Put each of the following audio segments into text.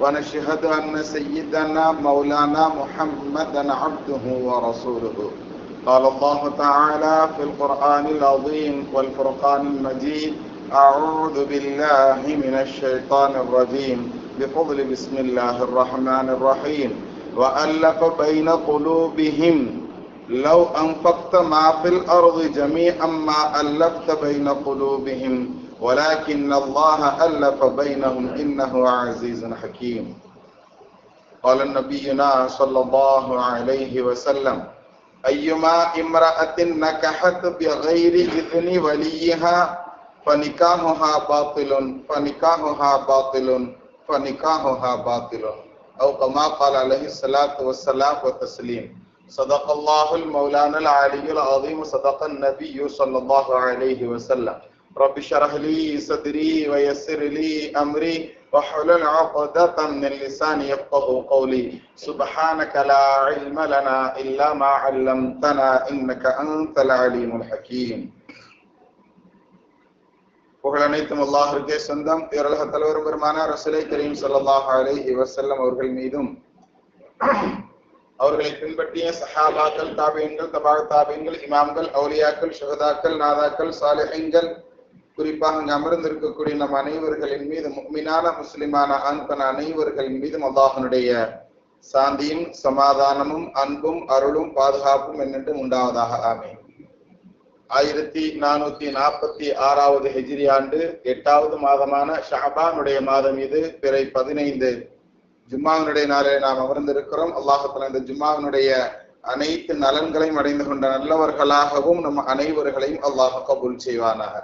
ونشهد أن سيدنا مولانا محمدا عبده ورسوله. قال الله تعالى في القرآن العظيم والفرقان المجيد أعوذ بالله من الشيطان الرجيم. بفضل بسم الله الرحمن الرحيم. وألف بين قلوبهم لو أنفقت ما في الأرض جميعا ما ألفت بين قلوبهم. ولكن الله ألف بينهم إنه عزيز حكيم. قال نبينا صلى الله عليه وسلم أيما امرأة نكحت بغير إذن وليها فنكاحها باطل فنكاحها باطل فنكاحها باطل. أو كما قال عليه الصلاة والسلام والتسليم صدق الله المولانا العلي العظيم صدق النبي صلى الله عليه وسلم. رب اشرح لي صدري ويسر لي أمري واحلل عقدة من لساني يفقه قولي سبحانك لا علم لنا إلا ما علمتنا إنك أنت العليم الحكيم புகழ் அனைத்தும் அல்லாஹிற்கே சொந்தம் இவரலக தலைவரும் பெருமான ரசூலை கரீம் ஸல்லல்லாஹு அலைஹி வஸல்லம் அவர்கள் மீதும் அவர்களை பின்பற்றிய சஹாபாக்கள் தாபியன்கள் தபா தாபியன்கள் இமாம்கள் அவுலியாக்கள் ஷுஹதாக்கள் நாதாக்கள் சாலிஹீன்கள் குறிப்பாக இங்கு அமர்ந்திருக்கக்கூடிய நம் அனைவர்களின் மீது முக்மினான முஸ்லிமான அன்பன் அனைவர்களின் மீதும் அல்லாஹனுடைய சாந்தியும் சமாதானமும் அன்பும் அருளும் பாதுகாப்பும் என்னென்று உண்டாவதாக ஆமே ஆயிரத்தி நானூத்தி நாற்பத்தி ஆறாவது ஹெஜ்ரி ஆண்டு எட்டாவது மாதமான ஷஹபானுடைய மாதம் இது பிறை பதினைந்து. ஜும்மாவினுடைய நாளில் நாம் அமர்ந்திருக்கிறோம். அல்லாஹத்துல இந்த ஜும்மாவினுடைய அனைத்து நலன்களையும் அடைந்து கொண்ட நல்லவர்களாகவும் நம் அனைவர்களையும் அல்லாஹ் கபூல் செய்வானாக.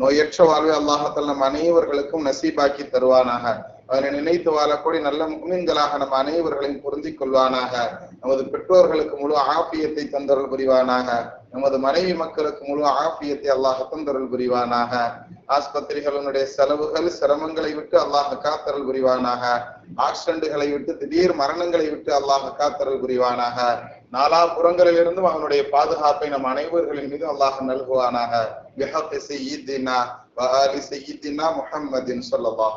நோயற்ற வாழ்வை அல்லாஹத்தால் நம் அனைவர்களுக்கும் நசீபாக்கி தருவானாக. அதனை நினைத்து வாழக்கூடிய நல்ல முக்மீன்களாக நம் அனைவர்களையும் பொருந்திக் கொள்வானாக. நமது பெற்றோர்களுக்கு முழு ஆபியத்தை தந்தருள் புரிவானாக. நமது மனைவி மக்களுக்கு முழு ஆபியத்தை அல்லாஹ் தந்தருள் புரிவானாக. ஆஸ்பத்திரிகளுடைய செலவுகள் சிரமங்களை விட்டு அல்லாஹ் காத்தருள் புரிவானாக. ஆக்சிடென்ட்களை விட்டு திடீர் மரணங்களை விட்டு அல்லாஹ் காத்தருள் புரிவானாக. நாலா புறங்களிலிருந்தும் அவனுடைய பாதுகாப்பை நம் அனைவர்களின் மீது அல்லாஹ் நல்குவானாக. முஹம்மதின் சொல்லவாக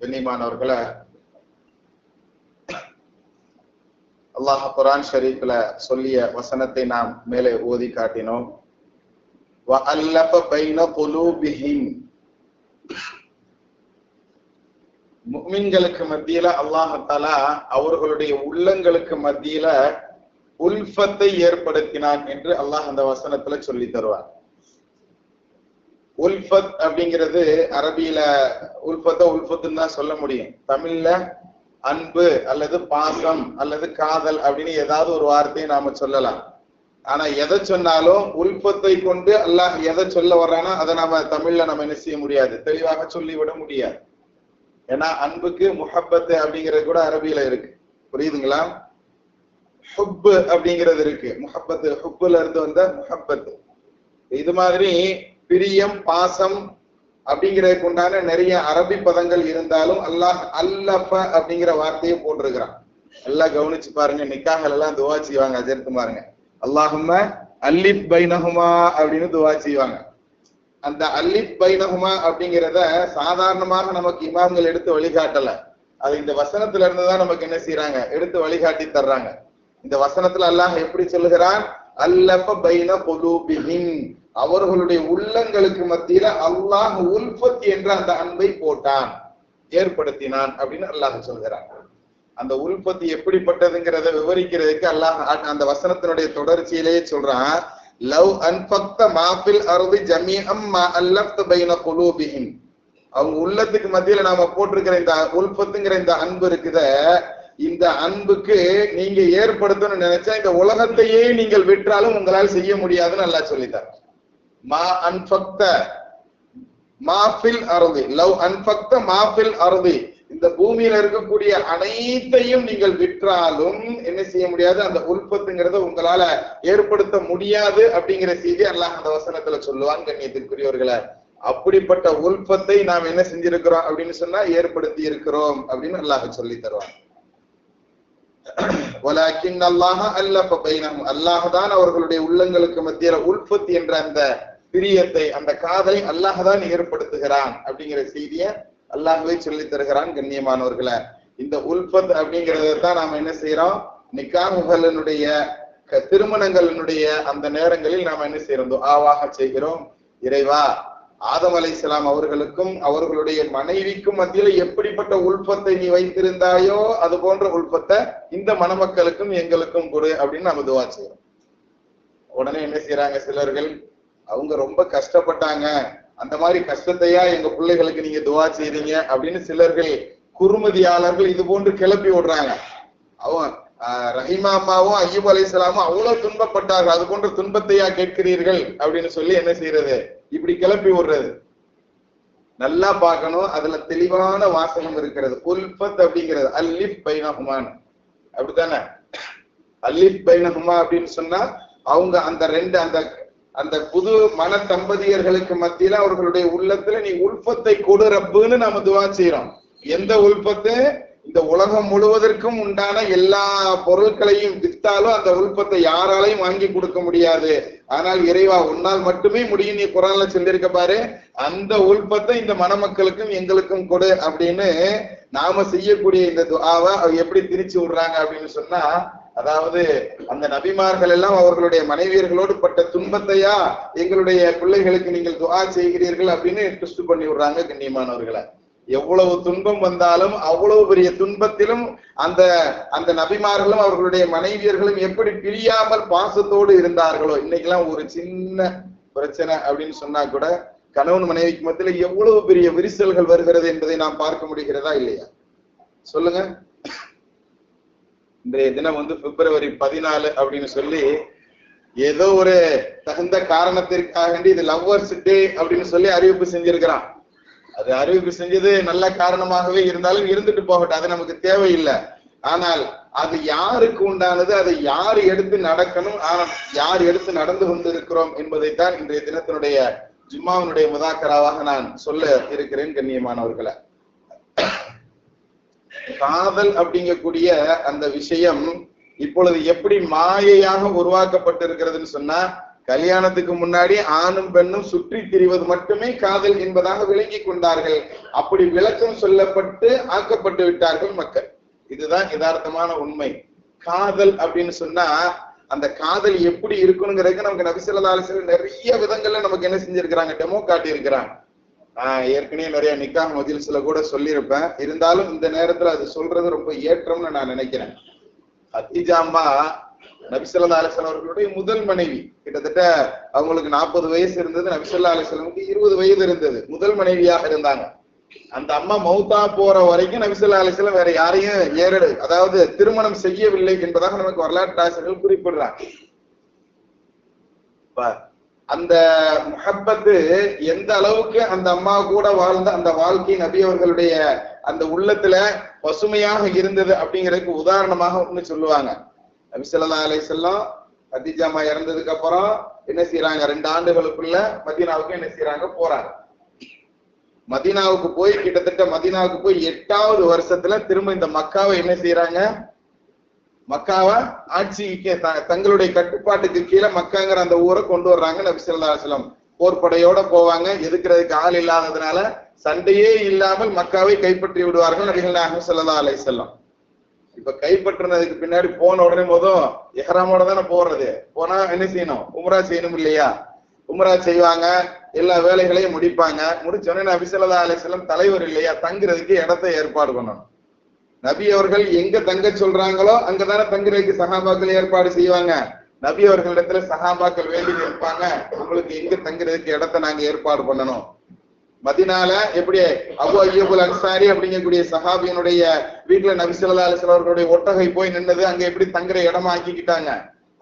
கண்ணியமானவர்களை அல்லாஹ் குரான் ஷரீஃப்ல சொல்லிய வசனத்தை நாம் மேலே ஓதி காட்டினோம். முக்மின்களுக்கு மத்தியில அல்லாஹாலா அவர்களுடைய உள்ளங்களுக்கு மத்தியில உல்ஃபத்தை ஏற்படுத்தினான் என்று அல்லாஹ் அந்த வசனத்துல சொல்லி தருவார். உல்ஃபத் அப்படிங்கிறது அரபியில உல்ஃபத்த உல்ஃபத்துன்னு தான் சொல்ல முடியும். தமிழ்ல அன்பு அல்லது பாசம் அல்லது காதல் அப்படின்னு ஏதாவது ஒரு வார்த்தையை நாம சொல்லலாம். ஆனா எதை சொன்னாலும் உல்பத்தை கொண்டு அல்லாஹ் எதை சொல்ல வர்றானோ அதை நாம தமிழ்ல நம்ம என்ன செய்ய முடியாது. தெளிவாக சொல்லிவிட முடியாது. ஏன்னா அன்புக்கு முஹப்பத்து அப்படிங்கிறது கூட அரபியில இருக்கு. புரியுதுங்களா? ஹுப்பு அப்படிங்கிறது இருக்கு. முஹப்பத்து ஹுப்புல இருந்து வந்த முஹப்பத்து. இது மாதிரி பிரியம் பாசம் அப்படிங்கிறதுக்கு உண்டான நிறைய அரபி பதங்கள் இருந்தாலும் அல்லாஹ் அல்லஃப அப்படிங்கிற வார்த்தையை போட்டிருக்கிறான். எல்லாம் கவனிச்சு பாருங்க. நிக்காகள் எல்லாம் துவா செய்வாங்க அஜர்த்து பாருங்க. அல்லாஹும்ம அல்லிப் பைனஹுமா அப்படின்னு துவா செய்வாங்க. அந்த அல்லிப் பைனஹுமா அப்படிங்கிறத சாதாரணமாக நமக்கு இமாம்கள் எடுத்து வழிகாட்டல. அது இந்த வசனத்துல இருந்து தான் நமக்கு என்ன செய்யறாங்க எடுத்து வழிகாட்டி தர்றாங்க. இந்த வசனத்துல அல்லாஹ் எப்படி சொல்லுகிறான்? அல்லப்ப பைன குலூபிஹிம். அவர்களுடைய உள்ளங்களுக்கு மத்தியில அல்லாஹ் உல்பத் என்ற அந்த அன்பை போட்டான். ஏற்படுத்தினான் அப்படின்னு அல்லாஹ் சொல்கிறான் அந்த உற்பத்தி எப்படிப்பட்டதுங்கிறத விவரிக்கிறதுக்கு அல்லாஹ் அந்த வசனத்தினுடைய தொடர்ச்சியிலேயே சொல்றான். லவ் அன்பக்த மாஃபில் அருதி ஜமீஹம் மா அல்லஃப்த பைன குலூபிஹிம் அவங்க உள்ளத்துக்கு மத்தியில நாம போட்டிருக்கிற இந்த உல்பத்துங்கிற இந்த அன்பு இருக்குத இந்த அன்புக்கு நீங்க ஏற்படுத்தணும்னு நினைச்சா இந்த உலகத்தையே நீங்கள் விற்றாலும் உங்களால் செய்ய முடியாதுன்னு நல்லா சொல்லிட்டார் மா அன்பக்த மாஃபில் அருதி லவ் அன்பக்த மாஃபில் அருதி இந்த பூமியில இருக்கக்கூடிய அனைத்தையும் நீங்கள் விற்றாலும் என்ன செய்ய முடியாது? அந்த உற்பத்திங்கிறத உங்களால ஏற்படுத்த முடியாது அப்படிங்கிற செய்தி அல்லாஹ் அந்த வசனத்துல சொல்லுவான் கண்ணியத்திற்குரியவர்களை. அப்படிப்பட்ட உல்பத்தை நாம் என்ன செஞ்சிருக்கிறோம் அப்படின்னு சொன்னா ஏற்படுத்தி இருக்கிறோம் அப்படின்னு அல்லாஹ் சொல்லி தருவான். அல்லாஹ அல்லாஹ் தான் அவர்களுடைய உள்ளங்களுக்கு மத்தியில உற்பத்தி என்ற அந்த பிரியத்தை அந்த காதலை அல்லாஹ் தான் ஏற்படுத்துகிறான் அப்படிங்கிற செய்தியை அல்லாஹ்வே சொல்லி தருகிறான் கண்ணியமானவர்களை. இந்த உல்பத் அப்படிங்கறத தான் நாம என்ன செய்யறோம் நிக்காகுகளினுடைய க- திருமணங்களினுடைய அந்த நேரங்களில் நாம என்ன செய்யறோம் துஆவாக செய்கிறோம். இறைவா ஆதம் அலைஹிஸ்ஸலாம் அவர்களுக்கும் அவர்களுடைய மனைவிக்கும் மத்தியில எப்படிப்பட்ட உல்பத்தை நீ வைத்திருந்தாயோ அது போன்ற உல்பத்தை இந்த மணமக்களுக்கும் எங்களுக்கும் கொடு அப்படின்னு நம்ம துவா செய்யறோம் உடனே என்ன செய்யறாங்க சிலர்கள்? அவங்க ரொம்ப கஷ்டப்பட்டாங்க. அந்த மாதிரி கஷ்டத்தையா எங்க பிள்ளைகளுக்கு நீங்க துவா செய்றீங்க அப்படின்னு சிலர்கள் குறுமதியாளர்கள் இது போன்று கிளப்பி விடுறாங்க அவன் ரஹிமா அம்மாவும் ஐயூப் இஸ்லாமும் அவ்வளவு துன்பப்பட்டார்கள். அது போன்ற துன்பத்தையா கேட்கிறீர்கள் அப்படின்னு சொல்லி என்ன செய்யறது? இப்படி கிளப்பி விடுறது நல்லா பார்க்கணும். அதுல தெளிவான வாசகம் இருக்கிறது. உல்பத் அப்படிங்கிறது அல்லிப் பைனஹுமான் அப்படித்தானே? அல்லிப் பைனஹுமா அப்படின்னு சொன்னா அவங்க அந்த ரெண்டு அந்த அந்த புது மன தம்பதியர்களுக்கு மத்தியில அவர்களுடைய உள்ளத்துல நீ உல்பத்தை கொடு ரப்புன்னு நாம துவா செய்யறோம் எந்த உல்பத்தை? இந்த உலகம் முழுவதற்கும் உண்டான எல்லா பொருட்களையும் வித்தாலும் அந்த உல்பத்தை யாராலையும் வாங்கி கொடுக்க முடியாது. ஆனால் இறைவா உன்னால் மட்டுமே முடியும். நீ குரான்ல சொல்லியிருக்க பாரு அந்த உல்பத்தை இந்த மணமக்களுக்கும் எங்களுக்கும் கொடு அப்படின்னு நாம செய்யக்கூடிய இந்த துவாவை அவ எப்படி திரிச்சு விடுறாங்க அப்படின்னு சொன்னா அதாவது அந்த நபிமார்கள் எல்லாம் அவர்களுடைய மனைவியர்களோடு பட்ட துன்பத்தையா எங்களுடைய பிள்ளைகளுக்கு நீங்கள் துவா செய்கிறீர்கள் அப்படின்னு ட்விஸ்ட் பண்ணி விடுறாங்க கண்ணியமானவர்களை. எவ்வளவு துன்பம் வந்தாலும் அவ்வளவு பெரிய துன்பத்திலும் அந்த அந்த நபிமார்களும் அவர்களுடைய மனைவியர்களும் எப்படி பிரியாமல் பாசத்தோடு இருந்தார்களோ இன்னைக்கெல்லாம் ஒரு சின்ன பிரச்சனை அப்படின்னு சொன்னா கூட கணவன் மனைவிக்கு மத்தியில எவ்வளவு பெரிய விரிசல்கள் வருகிறது என்பதை நாம் பார்க்க முடிகிறதா இல்லையா? சொல்லுங்க. இன்றைய தினம் வந்து பிப்ரவரி பதினாலு அப்படின்னு சொல்லி ஏதோ ஒரு தகுந்த காரணத்திற்காக வேண்டி இது லவ்வர்ஸ் டே அப்படின்னு சொல்லி அறிவிப்பு செஞ்சிருக்கிறான். அது அறிவிப்பு செஞ்சது நல்ல காரணமாகவே இருந்தாலும் இருந்துட்டு போகட்டும் அது நமக்கு தேவையில்லை. ஆனால் அது யாருக்கு உண்டானது அதை யார் எடுத்து நடக்கணும் ஆனால் யார் எடுத்து நடந்து கொண்டிருக்கிறோம் என்பதைத்தான் இன்றைய தினத்தினுடைய ஜும்மாவினுடைய முதாக்கராவாக நான் சொல்ல இருக்கிறேன் கண்ணியமானவர்களை. காதல் அப்படிங்கக்கூடிய அந்த விஷயம் இப்பொழுது எப்படி மாயையாக உருவாக்கப்பட்டிருக்கிறதுன்னு சொன்னா கல்யாணத்துக்கு முன்னாடி ஆணும் பெண்ணும் சுற்றி திரிவது மட்டுமே காதல் என்பதாக விளங்கி கொண்டார்கள். அப்படி விளக்கம் சொல்லப்பட்டு ஆக்கப்பட்டு விட்டார்கள் மக்கள். இதுதான் யதார்த்தமான உண்மை. காதல் அப்படின்னு சொன்னா அந்த காதல் எப்படி இருக்கணுங்கிறதுக்கு நமக்கு நபிசல்லா நிறைய விதங்கள்ல நமக்கு என்ன செஞ்சிருக்கிறாங்க? டெமோ காட்டி இருக்கிறாங்க ஆஹ் ஏற்கனவே நிறைய நிக்கா மதில்ஸ்ல கூட சொல்லியிருப்பேன். இருந்தாலும் இந்த நேரத்துல அது சொல்றது ரொம்ப ஏற்றம்னு நான் நினைக்கிறேன். ஹத்தீஜாம்பா நபிசல்லா அலிஸ்லாம் அவர்களுடைய முதல் மனைவி. கிட்டத்தட்ட அவங்களுக்கு நாற்பது வயசு இருந்தது. நபிசல்லா அலிஸ்லாமுக்கு இருபது வயது இருந்தது. முதல் மனைவியாக இருந்தாங்க. அந்த அம்மா மௌத்தா போற வரைக்கும் நபிசல்லா அலிஸ்லாம் வேற யாரையும் ஏறடு அதாவது திருமணம் செய்யவில்லை என்பதாக நமக்கு வரலாற்று ஆசிரியர்கள் குறிப்பிடுறாங்க. அந்த முஹப்பத்து எந்த அளவுக்கு அந்த அம்மா கூட வாழ்ந்த அந்த வாழ்க்கை நபி அவர்களுடைய அந்த உள்ளத்துல பசுமையாக இருந்தது அப்படிங்கிறதுக்கு உதாரணமாக ஒண்ணு சொல்லுவாங்க. நபிசல்லா அலை செல்லம் கத்திஜாமா இறந்ததுக்கு அப்புறம் என்ன செய்யறாங்க ரெண்டு ஆண்டுகளுக்குள்ள மதீனாவுக்கு என்ன செய்யறாங்க போறாங்க. மதீனாவுக்கு போய் கிட்டத்தட்ட மதீனாவுக்கு போய் எட்டாவது வருஷத்துல திரும்ப இந்த மக்காவை என்ன செய்யறாங்க மக்காவை ஆட்சிக்கு த- தங்களுடைய கட்டுப்பாட்டுக்கு கீழே மக்காங்கிற அந்த ஊரை கொண்டு வர்றாங்க நபி போர்படையோட போர்ப்படையோட போவாங்க. எதுக்குறதுக்கு ஆள் இல்லாததுனால சண்டையே இல்லாமல் மக்காவை கைப்பற்றி விடுவார்கள் நபிகள் நாயகம் ஸல்லல்லாஹு அலை செல்லம் இப்ப கைப்பற்றினதுக்கு பின்னாடி போன உடனே போதும் எஹராமோட தானே போறது. போனா என்ன செய்யணும்? உம்ரா செய்யணும் இல்லையா? உம்ரா செய்வாங்க. எல்லா வேலைகளையும் முடிப்பாங்க. முடிச்ச உடனே நபி ஸல்லல்லாஹு தலைவர் இல்லையா? தங்குறதுக்கு இடத்த ஏற்பாடு பண்ணணும். நபி அவர்கள் எங்க தங்க சொல்றாங்களோ அங்கதானே தங்குறதுக்கு சகாபாக்கள் ஏற்பாடு செய்வாங்க. நபி அவர்களிடத்துல சகாபாக்கள் வேண்டி இருப்பாங்க. உங்களுக்கு எங்க தங்குறதுக்கு இடத்தை நாங்க ஏற்பாடு பண்ணணும்? மதினால எப்படி அபு அய்யபுல் அன்சாரி அப்படிங்கக்கூடிய சஹாபியனுடைய வீட்டுல நபி ஸல்லல்லாஹு ஒட்டகை போய் நின்னது அங்க எப்படி தங்குற இடமா ஆக்கிக்கிட்டாங்க.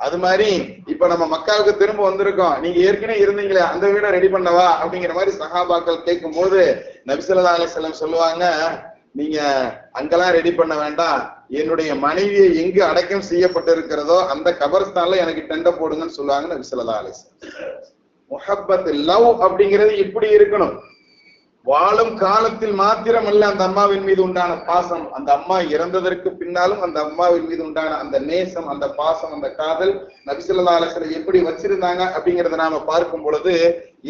அது மாதிரி இப்ப நம்ம மக்காவுக்கு திரும்ப வந்திருக்கோம். நீங்க ஏற்கனவே இருந்தீங்களே அந்த வீடை ரெடி பண்ணவா அப்படிங்கிற மாதிரி சஹாபாக்கள் கேட்கும் போது நபி ஸல்லல்லாஹு சொல்லுவாங்க நீங்க அங்கெல்லாம் ரெடி பண்ண வேண்டாம். என்னுடைய மனைவியை எங்கு அடக்கம் செய்யப்பட்டிருக்கிறதோ அந்த கபர்ஸ்தான்ல எனக்கு டெண்ட போடுங்கன்னு சொல்லுவாங்க நபி ஸல்லல்லாஹு முஹப்பத் லவ் அப்படிங்கிறது இப்படி இருக்கணும். வாழும் காலத்தில் மாத்திரம் அல்ல அந்த அம்மாவின் மீது உண்டான பாசம். அந்த அம்மா இறந்ததற்கு பின்னாலும் அந்த அம்மாவின் மீது உண்டான அந்த நேசம் அந்த பாசம் அந்த காதல் நபிசல்லா அலிஸ்ல எப்படி வச்சிருந்தாங்க அப்படிங்கறத நாம பார்க்கும் பொழுது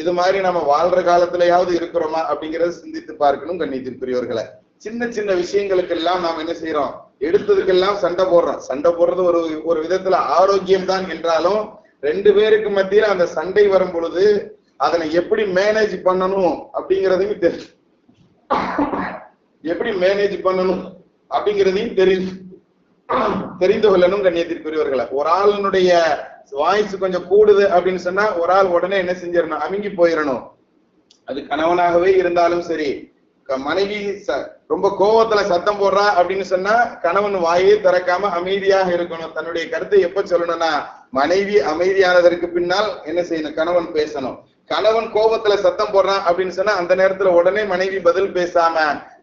இது மாதிரி நம்ம வாழ்ற காலத்திலயாவது இருக்கிறோமா அப்படிங்கறத சிந்தித்து பார்க்கணும் கண்ணியத்திற்குரியவர்களை. சின்ன சின்ன விஷயங்களுக்கெல்லாம் நாம் என்ன செய்யறோம் எடுத்ததுக்கெல்லாம் சண்டை போடுறோம். சண்டை போடுறது ஒரு ஒரு விதத்துல ஆரோக்கியம் தான் என்றாலும் ரெண்டு பேருக்கு மத்தியில அந்த சண்டை வரும் பொழுது அதனை எப்படி மேனேஜ் பண்ணணும் அப்படிங்கறதையும் தெரியும். எப்படி மேனேஜ் பண்ணணும் அப்படிங்கிறதையும் தெரியும். தெரிந்து கொள்ளணும் கண்ணியத்திற்குரியவர்களை. ஒரு ஆளுனுடைய வாய்ஸ் கொஞ்சம் கூடுது அப்படின்னு சொன்னா ஒரு ஆள் உடனே என்ன செஞ்சிடணும்? அமுங்கி போயிடணும். அது கணவனாகவே இருந்தாலும் சரி க- மனைவி ச- ரொம்ப கோவத்துல சத்தம் போடுறா அப்படின்னு சொன்னா கணவன் வாயே திறக்காம அமைதியாக இருக்கணும். தன்னுடைய கருத்தை எப்ப சொல்லணும்னா மனைவி அமைதியானதற்கு பின்னால் என்ன செய்யணும்? கணவன் பேசணும். கணவன் கோபத்துல சத்தம் போடுறான் அப்படின்னு சொன்னா அந்த நேரத்துல உடனே மனைவி பதில் பேசாம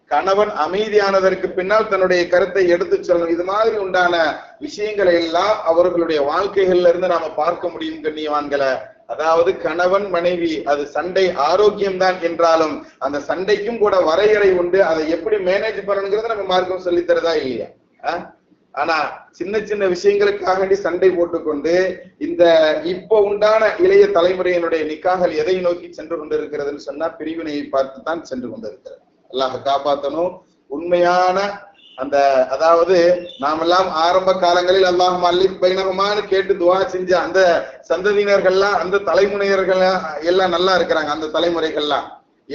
கணவன் அமைதியானதற்கு பின்னால் தன்னுடைய கருத்தை எடுத்து சொல்லணும். இது மாதிரி உண்டான விஷயங்களை எல்லாம் அவர்களுடைய வாழ்க்கைகள்ல இருந்து நாம பார்க்க முடியும் கண்ணியவான்களை. அதாவது கணவன் மனைவி அது சண்டை ஆரோக்கியம்தான் என்றாலும் அந்த சண்டைக்கும் கூட வரையறை உண்டு. அதை எப்படி மேனேஜ் பண்ணணுங்கிறத நம்ம மார்க்கம் சொல்லித்தரதா இல்லையா? ஆஹ் ஆனா சின்ன சின்ன விஷயங்களுக்காக சண்டை போட்டுக்கொண்டு இந்த இப்போ உண்டான இளைய தலைமுறையினுடைய நிக்காகள் எதை நோக்கி சென்று கொண்டிருக்கிறதுன்னு சொன்னா பிரிவினையை பார்த்து தான் சென்று கொண்டிருக்கிறது. அல்லாஹ் காப்பாத்தணும். உண்மையான அந்த அதாவது நாமெல்லாம் ஆரம்ப காலங்களில் அல்லாஹ் மல்லிக் பைனகமானு கேட்டு துவா செஞ்ச அந்த சந்ததியினர்கள்லாம் அந்த தலைமுறையர்கள் எல்லாம் நல்லா இருக்கிறாங்க அந்த தலைமுறைகள்லாம்.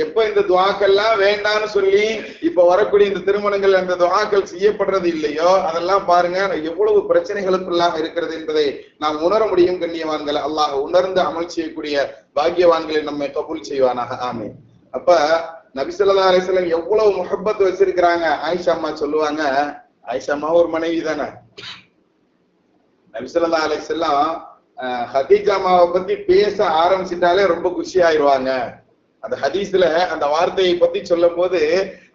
எப்ப இந்த துவாக்கள்லாம் வேண்டாம்னு சொல்லி இப்ப வரக்கூடிய இந்த திருமணங்கள் அந்த துவாக்கள் செய்யப்படுறது இல்லையோ அதெல்லாம் பாருங்க எவ்வளவு பிரச்சனைகளுக்குள்ளாக இருக்கிறது என்பதை நாம் உணர முடியும் கண்ணியவான்கள். அல்லாஹ் உணர்ந்து அமல் செய்யக்கூடிய பாக்கியவான்களை நம்மை கபூல் செய்வானாக. ஆமே அப்ப நபிசல்லா அலிஸ்லாம் எவ்வளவு முகப்பத் வச்சிருக்கிறாங்க? ஆயிஷா அம்மா சொல்லுவாங்க ஆயிஷா அம்மா ஒரு மனைவி தானே. நபிசல்லா அலிஸ்லாம் ஹதீஜா அம்மாவை பத்தி பேச ஆரம்பிச்சிட்டாலே ரொம்ப குஷி ஆயிடுவாங்க அந்த ஹதீஸ்ல அந்த வார்த்தையை பத்தி சொல்லும் போது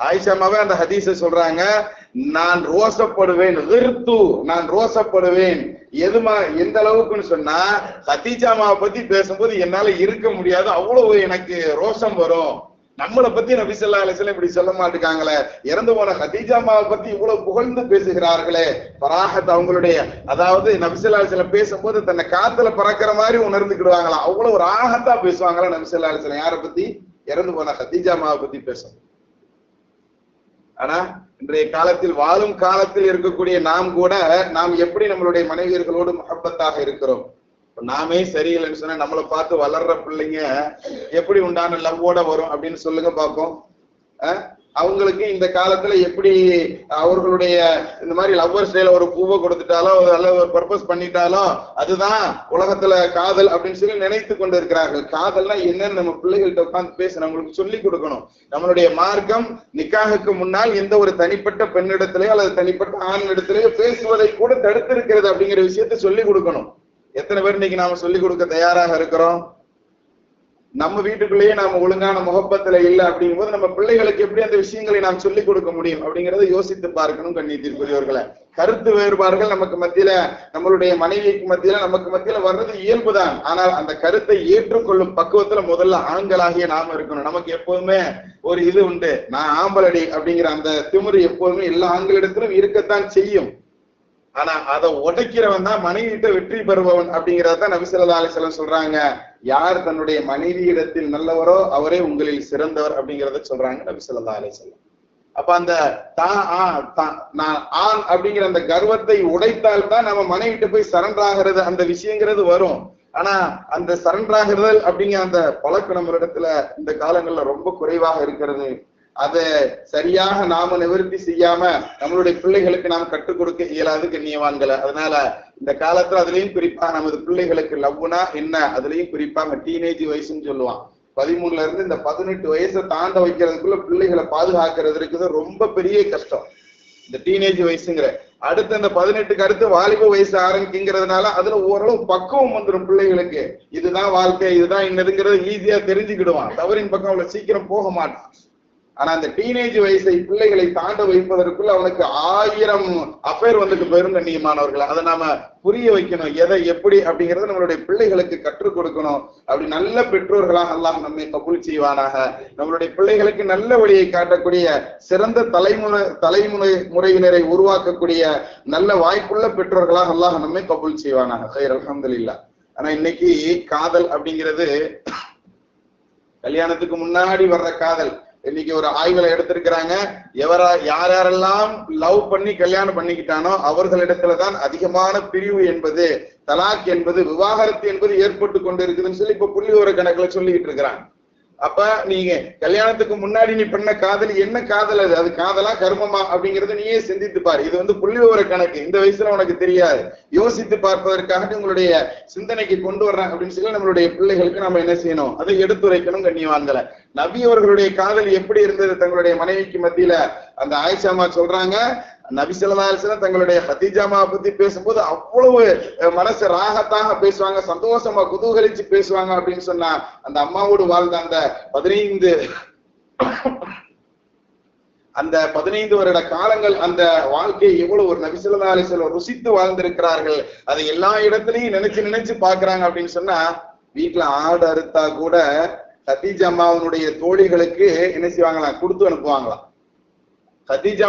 ஆயிஷாமாவே அந்த ஹதீஸ சொல்றாங்க நான் ரோசப்படுவேன் விருத்து நான் ரோசப்படுவேன். எதுமா எந்த அளவுக்குன்னு சொன்னா ஹதீஜாமாவை பத்தி பேசும்போது என்னால இருக்க முடியாது அவ்வளவு எனக்கு ரோஷம் வரும். நம்மளை பத்தி நபி சொல்லா அலைஹி இப்படி சொல்ல மாட்டேங்காங்களே இறந்து போன ஹதீஜா பத்தி இவ்வளவு புகழ்ந்து பேசுகிறார்களே. பராகத் அவங்களுடைய அதாவது நபிசல்லா ஸல்லல்லாஹு பேசும்போது தன்னை காத்துல பறக்கிற மாதிரி உணர்ந்துக்கிடுவாங்களாம் அவ்வளவு ராகத்தா பேசுவாங்களா நபிசல்லா ஸல்லல்லாஹு அலைஹி யாரை பத்தி? இறந்து போன ஹதீஜா பத்தி பேசும் ஆனா இன்றைய காலத்தில் வாழும் காலத்தில் இருக்கக்கூடிய நாம் கூட நாம் எப்படி நம்மளுடைய மனைவியர்களோடு முகப்பத்தாக இருக்கிறோம்? நாமே சரியில்லைன்னு சொன்னா நம்மளை பார்த்து வளர்ற பிள்ளைங்க எப்படி உண்டான லவ்வோட வரும் அப்படின்னு சொல்லுங்க பார்ப்போம். அவங்களுக்கு இந்த காலத்துல எப்படி அவர்களுடைய இந்த மாதிரி லவ்வர்ஸ் டேல ஒரு பூவை கொடுத்துட்டாலோ ஒரு பர்பஸ் பண்ணிட்டாலோ அதுதான் உலகத்துல காதல் அப்படின்னு சொல்லி நினைத்து கொண்டு இருக்கிறார்கள் காதல்னா என்னன்னு நம்ம பிள்ளைகள்கிட்ட உட்கார்ந்து பேச நம்மளுக்கு சொல்லி கொடுக்கணும். நம்மளுடைய மார்க்கம் நிக்காகுக்கு முன்னால் எந்த ஒரு தனிப்பட்ட பெண்ணிடத்திலேயோ அல்லது தனிப்பட்ட ஆணிடத்திலேயோ பேசுவதை கூட தடுத்திருக்கிறது அப்படிங்கிற விஷயத்தை சொல்லி கொடுக்கணும். எத்தனை பேர் இன்னைக்கு நாம சொல்லிக் கொடுக்க தயாராக இருக்கிறோம்? நம்ம வீட்டுக்குள்ளேயே நாம ஒழுங்கான முகப்பத்துல இல்ல அப்படிங்கும்போது நம்ம பிள்ளைகளுக்கு எப்படி அந்த விஷயங்களை நாம் சொல்லிக் கொடுக்க முடியும் அப்படிங்கறத யோசித்து பார்க்கணும் கண்ணியத்திற்குரியவர்களை. கருத்து வேறுபாடுகள் நமக்கு மத்தியில நம்மளுடைய மனைவிக்கு மத்தியில நமக்கு மத்தியில வர்றது இயல்புதான். ஆனால் அந்த கருத்தை ஏற்றுக்கொள்ளும் பக்குவத்துல முதல்ல ஆண்களாகிய நாம இருக்கணும். நமக்கு எப்போதுமே ஒரு இது உண்டு. நான் ஆம்பலடி அப்படிங்கிற அந்த திமிரு எப்போதுமே எல்லா ஆண்களிடத்திலும் இருக்கத்தான் செய்யும். ஆனா அதை உடைக்கிறவன் தான் மனைவியிட்ட வெற்றி பெறுபவன் அப்படிங்கறத நபிசல்லா அலிசலம் சொல்றாங்க. யார் தன்னுடைய மனைவி இடத்தில் நல்லவரோ அவரே உங்களில் சிறந்தவர் அப்படிங்கிறத சொல்றாங்க நபிசல்லா அலிசல்லம் அப்ப அந்த தான் ஆ- நான் ஆண் அப்படிங்கிற அந்த கர்வத்தை உடைத்தால் தான் நம்ம மனைவிட்டு போய் சரண்டர் ஆகிறது அந்த விஷயங்கிறது வரும். ஆனா அந்த சரண்டர் ஆகுதல் அப்படிங்கிற அந்த பழக்கம் நம்ம இடத்துல இந்த காலங்கள்ல ரொம்ப குறைவாக இருக்கிறது. அதை சரியாக நாம நிவர்த்தி செய்யாம நம்மளுடைய பிள்ளைகளுக்கு நாம் கற்றுக் கொடுக்க இயலாது கண்ணியவான்களை. அதனால இந்த காலத்துல அதுலயும் குறிப்பா நமது பிள்ளைகளுக்கு லவ்னா என்ன? அதுலயும் குறிப்பாங்க டீனேஜ் வயசுன்னு சொல்லுவான். பதிமூணுல இருந்து இந்த பதினெட்டு வயசை தாண்ட வைக்கிறதுக்குள்ள பிள்ளைகளை பாதுகாக்கிறது இருக்குது ரொம்ப பெரிய கஷ்டம். இந்த டீனேஜ் வயசுங்கிற. அடுத்து இந்த பதினெட்டுக்கு அடுத்து வாலிப வயசு ஆரம்பிக்குங்கிறதுனால அதுல ஓரளவு பக்குவம் வந்துடும் பிள்ளைகளுக்கு. இதுதான் வாழ்க்கை இதுதான் இன்னதுங்கிறது ஈஸியா தெரிஞ்சுக்கிடுவான். தவறின் பக்கம் அவ்வளவு சீக்கிரம் போக மாட்டான். ஆனா அந்த டீனேஜ் வயசை பிள்ளைகளை தாண்ட வைப்பதற்குள்ள அவனுக்கு ஆயிரம் அஃபேர் வந்துட்டு போயிரும் கண்ணியமானவர்கள். அதை நாம புரிய வைக்கணும். எதை எப்படி அப்படிங்கறத நம்மளுடைய பிள்ளைகளுக்கு கற்றுக் கொடுக்கணும். அப்படி நல்ல பெற்றோர்களாக அல்லாஹ் நம்மை கபூல் செய்வானாக. நம்மளுடைய பிள்ளைகளுக்கு நல்ல வழியை காட்டக்கூடிய சிறந்த தலைமுறை தலைமுறை முறையினரை உருவாக்கக்கூடிய நல்ல வாய்ப்புள்ள பெற்றோர்களாக அல்லாஹ் நம்மை கபூல் செய்வானாக. ஹைர் அல்ஹம்துலில்லாஹ் ஆனா இன்னைக்கு காதல் அப்படிங்கிறது கல்யாணத்துக்கு முன்னாடி வர்ற காதல். இன்னைக்கு ஒரு ஆய்வுல எடுத்திருக்கிறாங்க. எவரா யார் யாரெல்லாம் லவ் பண்ணி கல்யாணம் பண்ணிக்கிட்டானோ அவர்களிடத்துலதான் அதிகமான பிரிவு என்பது தலாக் என்பது விவாகரத்து என்பது ஏற்பட்டு கொண்டு இருக்குதுன்னு சொல்லி இப்ப புள்ளி ஒரு கணக்குல சொல்லிக்கிட்டு இருக்கிறாங்க. அப்ப நீங்க கல்யாணத்துக்கு முன்னாடி நீ பண்ண காதல் என்ன காதல் அது? அது காதலா கர்மமா அப்படிங்கறத நீயே சிந்தித்து பாரு. இது வந்து புள்ளி விவர கணக்கு. இந்த வயசுல உனக்கு தெரியாது. யோசித்து பார்ப்பதற்காக உங்களுடைய சிந்தனைக்கு கொண்டு வர்றேன் அப்படின்னு சொல்லி நம்மளுடைய பிள்ளைகளுக்கு நம்ம என்ன செய்யணும்? அதை எடுத்துரைக்கணும் கண்ணியவான்களை நபி அவர்களுடைய காதல் எப்படி இருந்தது? தங்களுடைய மனைவிக்கு மத்தியில அந்த ஆயிஷாமா சொல்றாங்க நபி தங்களுடைய ஹதீஜாமா பத்தி பேசும்போது அவ்வளவு மனசு ராகத்தாக பேசுவாங்க சந்தோஷமா குதூகலிச்சு பேசுவாங்க அப்படின்னு சொன்னா அந்த அம்மாவோடு வாழ்ந்த அந்த பதினைந்து அந்த பதினைந்து வருட காலங்கள் அந்த வாழ்க்கையை எவ்வளவு ஒரு நபிசல்லா அலிஸ்வலம் ருசித்து வாழ்ந்திருக்கிறார்கள் அதை எல்லா இடத்துலயும் நினைச்சு நினைச்சு பாக்குறாங்க அப்படின்னு சொன்னா வீட்டுல ஆடு அறுத்தா கூட சதீஜ் அம்மாவனுடைய தோழிகளுக்கு என்ன செய்வாங்களாம் கொடுத்து அனுப்புவாங்களாம். சதீஜ்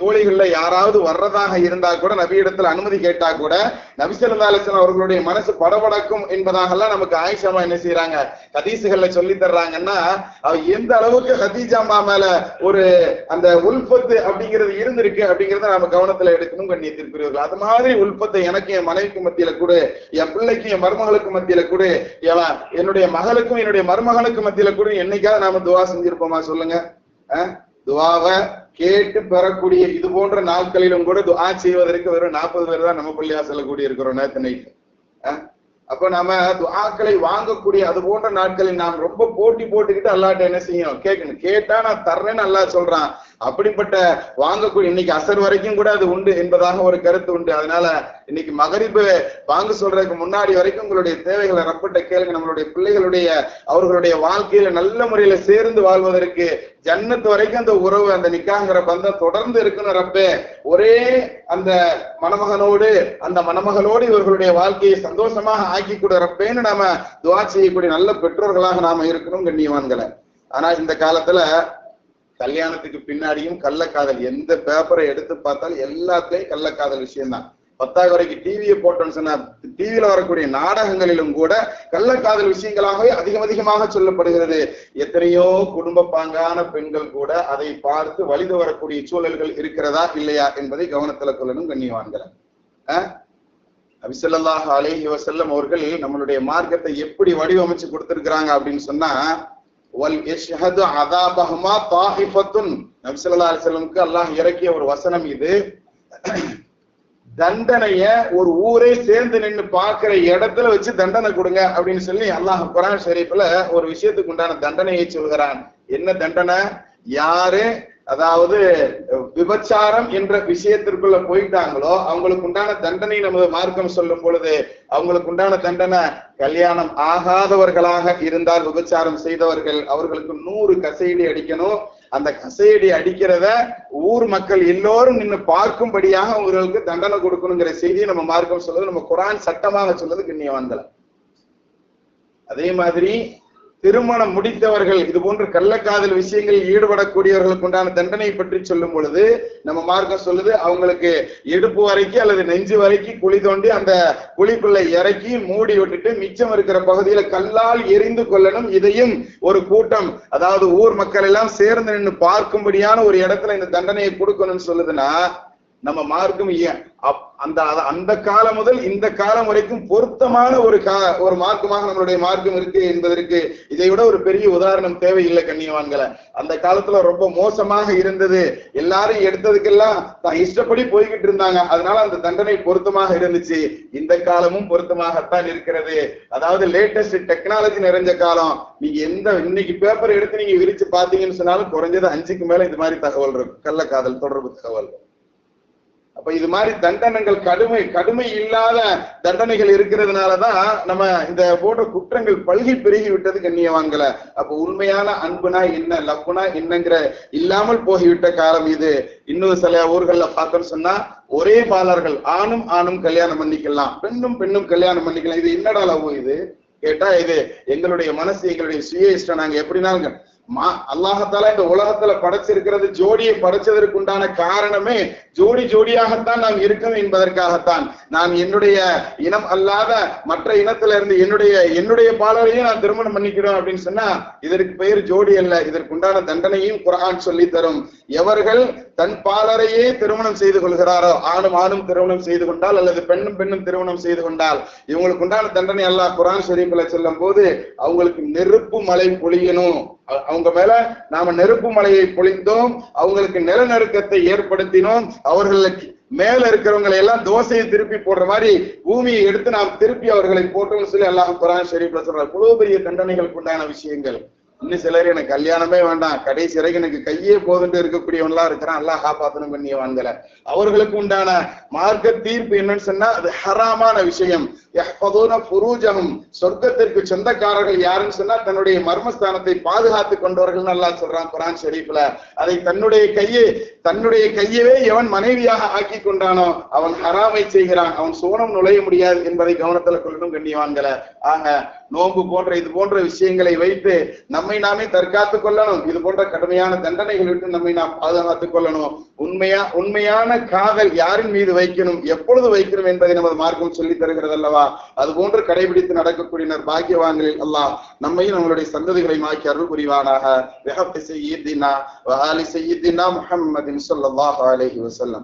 தோழிகள்ல யாராவது வர்றதாக இருந்தா கூட நபி இடத்துல அனுமதி கேட்டா கூட நபிசல்லா ஸல்லல்லாஹு அவர்களுடைய மனசு படபடக்கும் என்பதாகலாம் நமக்கு ஆயிஷாமா என்ன செய்யறாங்க ஹதீசுகள்ல சொல்லி தர்றாங்கன்னா அவ எந்த அளவுக்கு ஹதீஜா மேல ஒரு அந்த உல்பத்து அப்படிங்கிறது இருந்திருக்கு அப்படிங்கறத நாம கவனத்துல எடுக்கணும் கண்ணியத்திற்குரியவர்கள் அது மாதிரி உல்பத்தை எனக்கு என் மனைவிக்கு மத்தியில கூட என் பிள்ளைக்கு என் மருமகளுக்கு மத்தியில கூட என்னுடைய மகளுக்கும் என்னுடைய மருமகனுக்கு மத்தியில கூட என்னைக்காவது நாம துவா செஞ்சிருப்போமா சொல்லுங்க? துவாவை கேட்டு பெறக்கூடிய இது போன்ற நாட்களிலும் கூட துஆ செய்வதற்கு வெறும் நாற்பது பேர் தான் நம்ம பள்ளியா செல்லக்கூடிய இருக்கிறோம் நேத்து நைட்டு. அப்ப நாம துஆக்களை வாங்கக்கூடிய அது போன்ற நாட்களில் நாம் ரொம்ப போட்டி போட்டுக்கிட்டு அல்லாட்ட என்ன செய்யணும்? கேட்கணும். கேட்டா நான் தர்றேன்னு அல்லா சொல்றான். அப்படிப்பட்ட வாங்கக்கூடிய இன்னைக்கு அசர் வரைக்கும் கூட அது உண்டு என்பதாக ஒரு கருத்து உண்டு. அதனால இன்னைக்கு மகரிப்பு வாங்க சொல்றதுக்கு முன்னாடி வரைக்கும் உங்களுடைய தேவைகளை ரப்பிட்ட கேளுங்க. நம்மளுடைய பிள்ளைகளுடைய அவர்களுடைய வாழ்க்கையில நல்ல முறையில சேர்ந்து வாழ்வதற்கு ஜன்னத்து வரைக்கும் அந்த உறவு அந்த நிக்காங்கிற பந்தம் தொடர்ந்து இருக்கணும் ரப்பே. ஒரே அந்த மணமகனோடு அந்த மணமகளோடு இவர்களுடைய வாழ்க்கையை சந்தோஷமாக ஆக்கி கூட ரப்பேன்னு நாம துவா செய்யக்கூடிய நல்ல பெற்றோர்களாக நாம இருக்கணும் கண்ணியவான்களை. ஆனா இந்த காலத்துல கல்யாணத்துக்கு பின்னாடியும் கள்ளக்காதல் எந்த பேப்பரை எடுத்து பார்த்தாலும் எல்லாத்துலயும் கள்ளக்காதல் விஷயம்தான். பத்தாவது வரைக்கும் டிவியை போட்டோம்னு சொன்ன டிவியில வரக்கூடிய நாடகங்களிலும் கூட கள்ளக்காதல் விஷயங்களாகவே அதிகம் அதிகமாக சொல்லப்படுகிறது. எத்தனையோ குடும்ப பாங்கான பெண்கள் கூட அதை பார்த்து வலிது வரக்கூடிய சூழல்கள் இருக்கிறதா இல்லையா என்பதை கவனத்துல கொள்ளணும் கண்ணியவான்களை. அபிசல்லாஹ் அலேஹி வசல்லம் அவர்கள் நம்மளுடைய மார்க்கத்தை எப்படி வடிவமைச்சு கொடுத்திருக்கிறாங்க அப்படின்னு சொன்னா வல் எஷ்ஹது அதாபஹமா தாஹிஃபத்துன். நபிசல்லா அலிசல்லமுக்கு அல்லாஹ் இறக்கிய ஒரு வசனம் இது. தண்டனைய ஒரு ஊரே சேர்ந்து நின்னு பாக்குற இடத்துல வச்சு தண்டனை கொடுங்க அப்படின்னு சொல்லி அல்லாஹ் குரான் ஷரீஃப்ல ஒரு விஷயத்துக்கு உண்டான தண்டனையை சொல்கிறான். என்ன தண்டனை? யாரு அதாவது விபச்சாரம் என்ற விஷயத்திற்குள்ள போயிட்டாங்களோ அவங்களுக்கு உண்டான தண்டனை நமது மார்க்கம் சொல்லும் பொழுது அவங்களுக்கு உண்டான தண்டனை கல்யாணம் ஆகாதவர்களாக இருந்தால் விபச்சாரம் செய்தவர்கள். அவர்களுக்கு நூறு கசையடி அடிக்கணும். அந்த கசையடி அடிக்கிறத ஊர் மக்கள் எல்லோரும் நின்று பார்க்கும்படியாக அவர்களுக்கு தண்டனை கொடுக்கணுங்கிற செய்தியை நம்ம மார்க்கம் சொல்லுது. நம்ம குரான் சட்டமாக சொல்லுது வந்தல அதே மாதிரி திருமணம் முடித்தவர்கள் இது போன்ற கள்ளக்காதல் விஷயங்களில் ஈடுபடக்கூடியவர்களுக்கு உண்டான தண்டனை பற்றி சொல்லும் பொழுது நம்ம மார்க்கம் சொல்லுது அவங்களுக்கு இடுப்பு வரைக்கும் அல்லது நெஞ்சு வரைக்கும் குழி தோண்டி அந்த குழிக்குள்ள இறக்கி மூடி விட்டுட்டு மிச்சம் இருக்கிற பகுதியில கல்லால் எரிந்து கொள்ளணும். இதையும் ஒரு கூட்டம் அதாவது ஊர் மக்கள் எல்லாம் சேர்ந்து நின்று பார்க்கும்படியான ஒரு இடத்துல இந்த தண்டனையை கொடுக்கணும்னு சொல்லுதுன்னா நம்ம மார்க்கம் ஏன் அப்- அந்த அந்த காலம் முதல் இந்த காலம் வரைக்கும் பொருத்தமான ஒரு கா ஒரு மார்க்கமாக நம்மளுடைய மார்க்கம் இருக்கு என்பதற்கு இதை விட ஒரு பெரிய உதாரணம் தேவையில்லை கண்ணியவான்களை. அந்த காலத்துல ரொம்ப மோசமாக இருந்தது. எல்லாரும் எடுத்ததுக்கெல்லாம் தான் இஷ்டப்படி போய்கிட்டு இருந்தாங்க. அதனால அந்த தண்டனை பொருத்தமாக இருந்துச்சு. இந்த காலமும் பொருத்தமாகத்தான் இருக்கிறது. அதாவது லேட்டஸ்ட் டெக்னாலஜி நிறைஞ்ச காலம். நீங்க எந்த இன்னைக்கு பேப்பர் எடுத்து நீங்க விரிச்சு பாத்தீங்கன்னு சொன்னாலும் குறைஞ்சது அஞ்சுக்கு மேல இது மாதிரி தகவல் இருக்கும். கள்ளக்காதல் தொடர்பு தகவல். அப்ப இது மாதிரி தண்டனைகள் கடுமை கடுமை இல்லாத தண்டனைகள் இருக்கிறதுனாலதான் நம்ம இந்த போன்ற குற்றங்கள் பல்கி பெருகி விட்டது கண்ணியவாங்கல அப்ப உண்மையான அன்புனா என்ன லவ்னா என்னங்கிற இல்லாமல் போகிவிட்ட காலம் இது. இன்னும் சில ஊர்கள்ல பார்த்தோம்னு சொன்னா ஒரே பாலர்கள் ஆணும் ஆணும் கல்யாணம் பண்ணிக்கலாம் பெண்ணும் பெண்ணும் கல்யாணம் பண்ணிக்கலாம். இது என்னடா லவ் இது? கேட்டா இது எங்களுடைய மனசு எங்களுடைய சுய இஷ்டம். நாங்க எப்படினாலும் மா அல்லாஹத்தால இந்த உலகத்துல படைச்சிருக்கிறது ஜோடியை படைச்சதற்கு உண்டான காரணமே ஜோடி ஜோடியாகத்தான் நாம் இருக்கணும் என்பதற்காகத்தான். நான் என்னுடைய இனம் அல்லாத மற்ற இனத்துல இருந்து என்னுடைய என்னுடைய பாலரையும் நான் திருமணம் பண்ணிக்கிறோம் அப்படின்னு சொன்னா இதற்கு பெயர் ஜோடி அல்ல. இதற்கு உண்டான தண்டனையும் குரான் சொல்லி தரும். எவர்கள் தன் பாலரையே திருமணம் செய்து கொள்கிறாரோ ஆணும் ஆணும் திருமணம் செய்து கொண்டால் அல்லது பெண்ணும் பெண்ணும் திருமணம் செய்து கொண்டால் இவங்களுக்கு உண்டான தண்டனை அல்லாஹ் குரான் ஷரீஃபில் சொல்லும் போது அவங்களுக்கு நெருப்பு மழை பொழியணும். அவங்க மேல நாம நெருப்பு மலையை பொழிந்தோம் அவங்களுக்கு நிலநடுக்கத்தை ஏற்படுத்தினோம் அவர்களுக்கு மேல இருக்கிறவங்களை எல்லாம் தோசையை திருப்பி போடுற மாதிரி பூமியை எடுத்து நாம் திருப்பி அவர்களை போட்டோம்னு சொல்லி அல்லாஹ் குரான் ஷெரீப்ல சொல்றாரு. பெரிய தண்டனைகளுக்கு உண்டான விஷயங்கள். இன்னும் சிலர் எனக்கு கல்யாணமே வேண்டாம். கடைசி வரைக்கும் எனக்கு கையே போதுட்டு இருக்கக்கூடியவன்லாம் இருக்கிறான். அல்லாஹ் காப்பாத்தணும் பண்ணியவான்கள அவர்களுக்கு உண்டான மார்க்க தீர்ப்பு என்னன்னு சொன்னா அது ஹராமான விஷயம். புரூஜகம் சொர்க்கத்திற்கு சொந்தக்காரர்கள் யாருன்னு சொன்னா தன்னுடைய மர்மஸ்தானத்தை பாதுகாத்து கொண்டவர்கள் நல்லா சொல்றான் குரான் ஷெரீஃப்ல. அதை தன்னுடைய கையை தன்னுடைய கையவே எவன் மனைவியாக ஆக்கி கொண்டானோ அவன் ஹராமை செய்கிறான். அவன் சோனம் நுழைய முடியாது என்பதை கவனத்துல கொள்ளணும் கண்ணியவான்கள ஆக நோன்பு போன்ற இது போன்ற விஷயங்களை வைத்து நம்மை நாமே தற்காத்துக் கொள்ளணும். இது போன்ற கடுமையான தண்டனைகள் விட்டு நம்மை நாம் பாதுகாத்துக் கொள்ளணும். உண்மையா உண்மையான காதல் யாரின் மீது வைக்கணும் எப்பொழுது வைக்கணும் என்பதை நமது மார்க்கம் சொல்லி தருகிறது அல்லவா அது போன்று கடைபிடித்து நடக்கக்கூடியனர் பாக்கியவான்களில் அல்லாஹ் நம்மையும் நம்மளுடைய சந்ததிகளை மாக்கி அருள் புரிவானாக. செய்யுதினா செய்யினா முஹம்மதின் சொல்லல்லாஹு அலைஹி